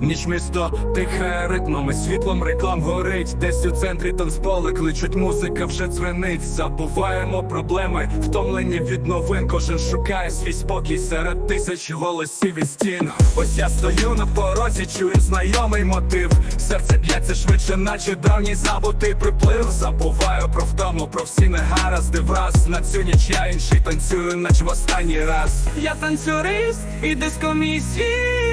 Ніч місто тихе ритмами, світлом реклам горить. Десь у центрі танцполи кличуть, музика вже дзвенить. Забуваємо проблеми, втомлені від новин. Кожен шукає свій спокій серед тисяч голосів і стін. Ось я стою на порозі, чую знайомий мотив. Серце б'ється швидше, наче давній забутий приплив. Забуваю про втому, про всі негаразди враз. На цю ніч я інший танцюю, наче в останній раз. Я танцюрист і диско мій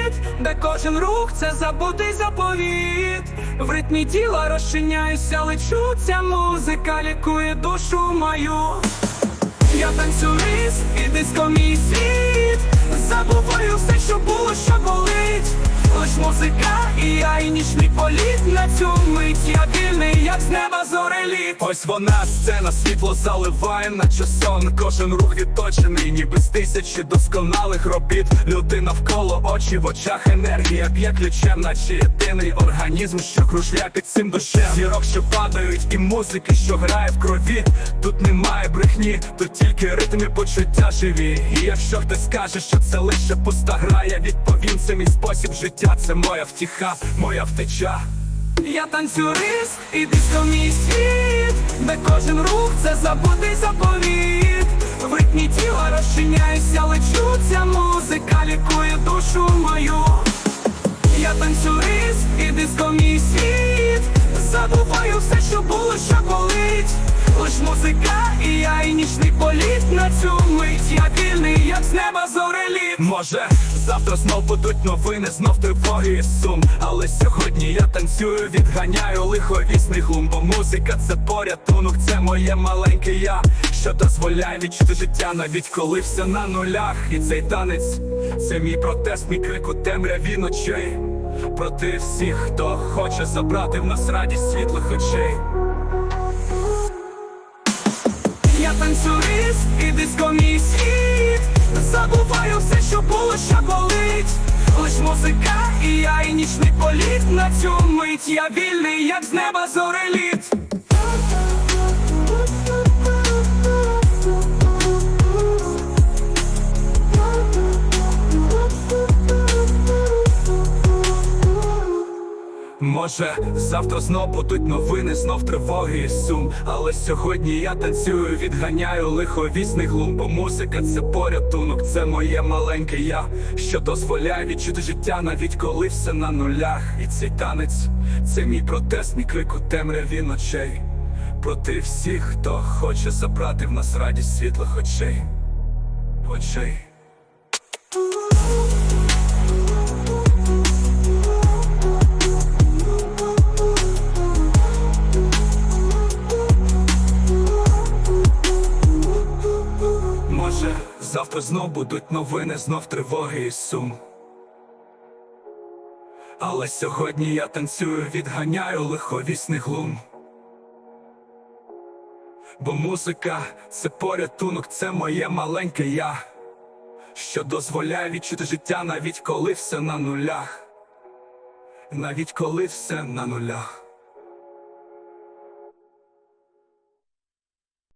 світ, де кожен рух це забутий заповіт. В ритмі тіла розчиняюся, лечу, ця музика лікує душу мою. Я танцюрист і диско мій світ, забуваю все, що було, що болить. Лиш музика, і я, і нічний політ на цю мить я вільний, як з неба зореліт. Ось вона сцена, світло заливає, наче сон. Кожен рух відточений, ніби з тисячі досконалих робіт. Люди навколо очі, в очах енергія б'є ключем, наче єдиний організм, що кружля під цим душем. Зірок, що падають, і музики, що грає в крові. Тут немає брехні, тут тільки ритм почуття живі. І якщо хтось скаже, що це лише пуста гра, я відповім, це мій спосіб життя, це моя втіха, моя втеча. Я танцюрист і диско мій світ, де кожен рух це забутий заповіт. В ритмі тіла розчиняюся, лечу, музика лікує душу мою. Я танцюрист і диско мій світ, забуваю все, що було, що болить. Лиш музика, і я, і нічний політ на цю мить. Я вільний, як з неба зореліт. Може, завтра знов будуть новини, знов тривоги і сум. Танцюю, відганяю лиховісний глум, бо музика це порятунок, це моє маленьке я, що дозволяє відчути життя, навіть коли все на нулях. І цей танець це мій протест, мій крик у темряві ночей. Проти всіх, хто хоче забрати в нас радість світлих очей. Я танцюрист і диско Забуваю все, що було, що болить Лиш музика, і я, і нічний політ На цю мить. Я вільний, як з неба зореліт Може, завтра знов будуть новини, знов тривоги і сум. Але сьогодні я танцюю, відганяю лиховісний глум, бо музика це порятунок, це моє маленьке я, що дозволяє відчути життя, навіть коли все на нулях. І цей танець це мій протест, мій крик у темряві ночей. Проти всіх, хто хоче забрати в нас радість світлих очей. Очей. Може, завтра знов будуть новини, знов тривоги і сум. Але сьогодні я танцюю, відганяю лиховісний глум. Бо музика це порятунок, це моє маленьке я, що дозволяє відчути життя, навіть коли все на нулях, навіть коли все на нулях.